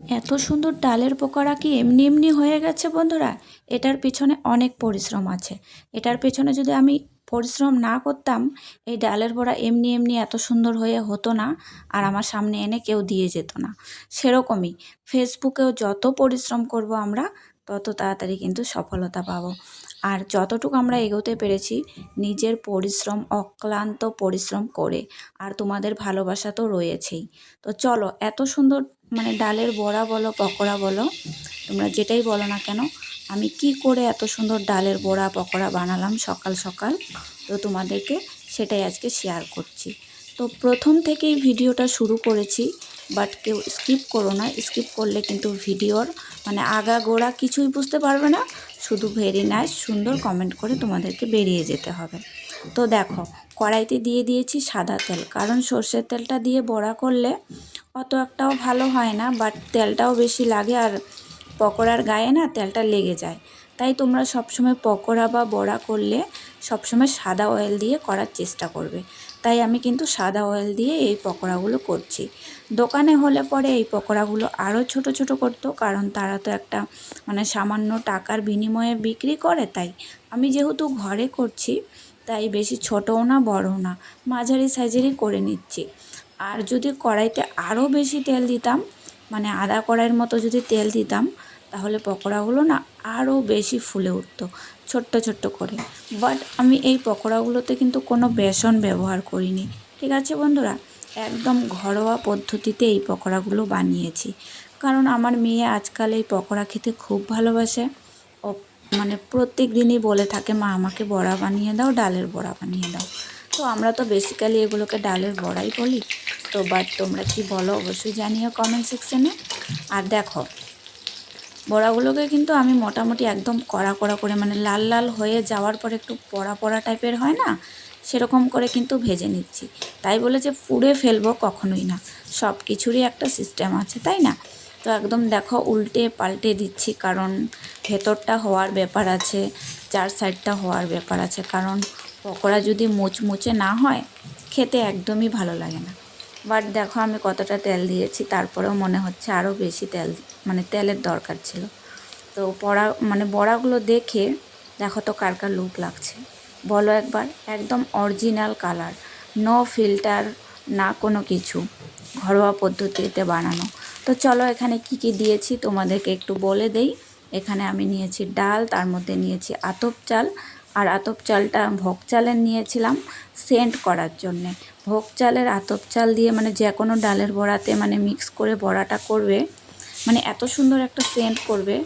এত সুন্দর ডালের পকোড়া কি এমনি এমনি হয়ে গেছে বন্ধুরা? এটার পেছনে অনেক পরিশ্রম আছে। এটার পেছনে যদি আমি পরিশ্রম না করতাম, এই ডালের বড়া এমনি এমনি এত সুন্দর হয়ে হতো না আর আমার সামনে এনে কেউ দিয়ে যেত না। সেরকমই ফেসবুকেও যত পরিশ্রম করব আমরা, তত তাড়াতাড়ি কিন্তু সফলতা পাবো। আর যতটুকু আমরা এগোতে পেরেছি, নিজের পরিশ্রম, অক্লান্ত পরিশ্রম করে, আর তোমাদের ভালোবাসা তো রয়েছেই। তো চলো, এত সুন্দর মানে ডালের বড়া বলো, পকোড়া বলো, তোমরা যেটাই বলো না কেন, আমি কি করে এত সুন্দর ডালের বড়া, পকোড়া বানালাম সকাল সকাল? তো তোমাদেরকে সেটাই আজকে শেয়ার করছি। তো প্রথম থেকেই ভিডিওটা শুরু করেছি বাট কেউ স্কিপ করো না স্কিপ করলে কিন্তু ভিডিওর মানে আগা গোড়া কিছুই বুঝতে পারবে না, শুধু ভেরি নাইস সুন্দর কমেন্ট করে তোমাদেরকে বেরিয়ে যেতে হবে। তো দেখো, কড়াইতে দিয়ে দিয়েছি সাদা তেল। কারণ সর্ষের তেলটা দিয়ে বড়া করলে অত একটাও ভালো হয় না বাট তেলটাও বেশি লাগে আর পকোড়ার গায়ে না তেলটা লেগে যায়। তাই তোমরা সবসময় পকোড়া বা বড়া করলে সবসময় সাদা অয়েল দিয়ে করার চেষ্টা করবে। তাই আমি কিন্তু সাদা অয়েল দিয়ে এই পকোড়াগুলো করছি। দোকানে হলে পরে এই পকোড়াগুলো আরও ছোট ছোট করতো, কারণ তারা তো একটা মানে সামান্য টাকার বিনিময়ে বিক্রি করে, তাই আমি যেহেতু ঘরে করছি তাই বেশি ছোটও না, বড়ও না। মাঝারি সাইজেরই করে নিচ্ছি। আর যদি কড়াইতে আরও বেশি তেল দিতাম মানে আদা কড়াইয়ের মতো যদি তেল দিতাম, তাহলে পকোড়াগুলো না আরও বেশি ফুলে উঠতো, ছোট্ট ছোট্ট করে। বাট আমি এই পকোড়াগুলোতে কিন্তু কোনো বেসন ব্যবহার করিনি। ঠিক আছে বন্ধুরা? একদম ঘরোয়া পদ্ধতিতে এই পকোড়াগুলো বানিয়েছি। কারণ আমার মেয়ে আজকাল এই পকোড়া খেতে খুব ভালোবাসে। মানে প্রত্যেক দিনই বলে থাকে, মা, আমাকে বড়া বানিয়ে দাও, ডালের বড়া বানিয়ে দাও। তো আমরা তো বেসিক্যালি এগুলোকে ডালের বড়াই বলি। তো বাট তোমরা কি বলো, অবশ্যই জানিও কমেন্ট সেকশানে আর দেখো, বড়াগুলোকে কিন্তু আমি মোটামুটি একদম কড়া কড়া করে মানে লাল লাল হয়ে যাওয়ার পর একটু পড়া পড়া টাইপের হয় না, সেরকম করে কিন্তু ভেজে নিচ্ছি। তাই বলে যে পুড়ে ফেলব কখনোই না। সব কিছুরই একটা সিস্টেম আছে, তাই না? তো একদম দেখো উল্টে পাল্টে দিচ্ছি, কারণ ভেতরটা হওয়ার ব্যাপার আছে, চার সাইডটা হওয়ার ব্যাপার আছে। কারণ পকোড়া যদি মুচমুচে না হয়, খেতে একদমই ভালো লাগে না। বাট দেখো আমি কতটা তেল দিয়েছি, তারপরেও মনে হচ্ছে আরও বেশি তেল মানে তেলের দরকার ছিল। তো পড়া মানে বড়াগুলো দেখে দেখো তো কার কার লুক লাগছে। বলো একবার, একদম অরিজিনাল কালার নো ফিল্টার না কোনো কিছু, ঘরোয়া পদ্ধতিতে বানানো। তো চলো এখানে কি কি দিয়েছি তোমাদেরকে একটু বলে দেই। এখানে আমি নিয়েছি ডাল, তার মধ্যে নিয়েছি আতপ চাল। আর আতপ চালটা ভোগ চালের নিয়েছিলাম সেন্ট করার জন্যে। ভোগ চালের আতপ চাল দিয়ে মানে যে কোনো ডালের বড়াতে মানে মিক্স করে বড়াটা করবে মানে এত সুন্দর একটা সেন্ট করবে,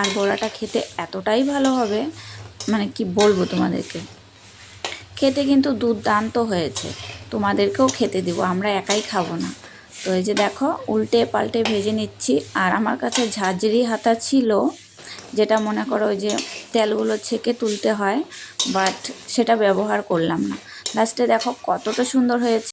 আর বড়াটা খেতে এতটাই ভালো হবে মানে কি বলব তোমাদেরকে? খেতে কিন্তু দুর্দান্ত হয়েছে। তোমাদেরকেও খেতে দিব, আমরা একাই খাব না। তো এই যে দেখো, উল্টে পাল্টে ভেজে নিচ্ছি। আর আমার কাছে ঝাঁঝরি হাতা ছিল, যেটা মনে করো ওই যে তেলগুলো ছেঁকে তুলতে হয়, বাট সেটা ব্যবহার করলাম না। লাস্টে দেখো কতটা সুন্দর হয়েছে।